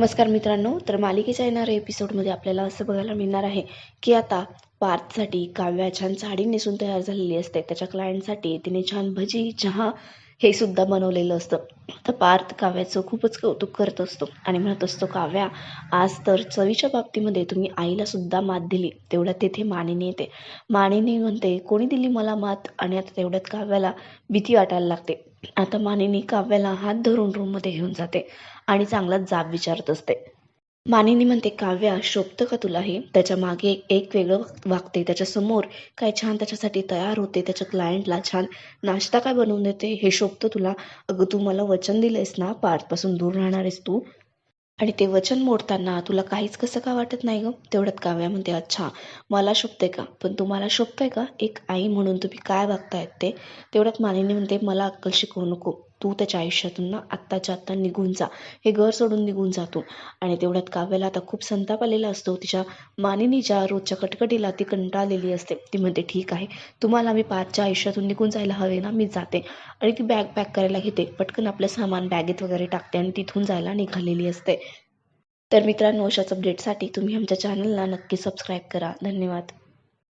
नमस्कार मित्रांनो तर मालिकेच्या येणाऱ्या एपिसोडमध्ये आपल्याला असं बघायला मिळणार आहे की आता पार्थसाठी काव्या छान साडी नेसून तयार झालेली असते. त्याच्या क्लायंटसाठी तिने छान भजी चहा हे सुद्धा बनवलेलं असतं. तर पार्थ काव्याचं खूपच कौतुक करत असतो आणि म्हणत असतो काव्या आज तर चवीच्या बाबतीमध्ये तुम्ही आईला सुद्धा मात दिली. तेवढ्यात तेथे मानिनी येते. मानिनी म्हणते कोणी दिली मला मात? आणि आता तेवढ्यात काव्याला भीती वाटायला लागते. आता मानिनी काव्याला हात धरून रूममध्ये घेऊन जाते आणि चांगलाच जाब विचारत असते. मानिनी म्हणते काव्या शोभतं का तुला हे? त्याच्यामागे एक वेगळं वागते. त्याच्यासमोर काय छान त्याच्यासाठी तयार होते. त्याच्या क्लायंटला छान नाश्ता काय बनवून देते? हे शोभतं तुला? अगं तू मला वचन दिलंयस ना? पार्थपासून दूर राहणार आहेस तू. आणि ते वचन मोडताना तुला काहीच कसं का वाटत नाही गं? तेवढ्यात काव्या म्हणते अच्छा मला शोभते का? पण तुम्हाला शोभतंय का? एक आई म्हणून तुम्ही काय वागतायत ते? तेवढ्यात मानिनी म्हणते मला अक्कल शिकवू नको. तू त्याच्या आयुष्यातून ना आत्ताच्या आत्ता निघून जा. हे घर सोडून निघून जातो आणि तेवढ्यात काव्याला आता खूप संताप आलेला असतो. तिच्या मानिनीच्या रोजच्या कटकटीला ती कंटाळलेली असते ती म्हणते ठीक आहे तुम्हाला मी पाचच्या आयुष्यातून निघून जायला हवे ना मी जाते. आणि ती बॅग पॅक करायला घेते. पटकन आपलं सामान बॅगेत वगैरे टाकते आणि तिथून जायला निघालेली असते. तर मित्रांनो अशाच अपडेटसाठी तुम्ही आमच्या चॅनलला नक्की सबस्क्राईब करा. धन्यवाद.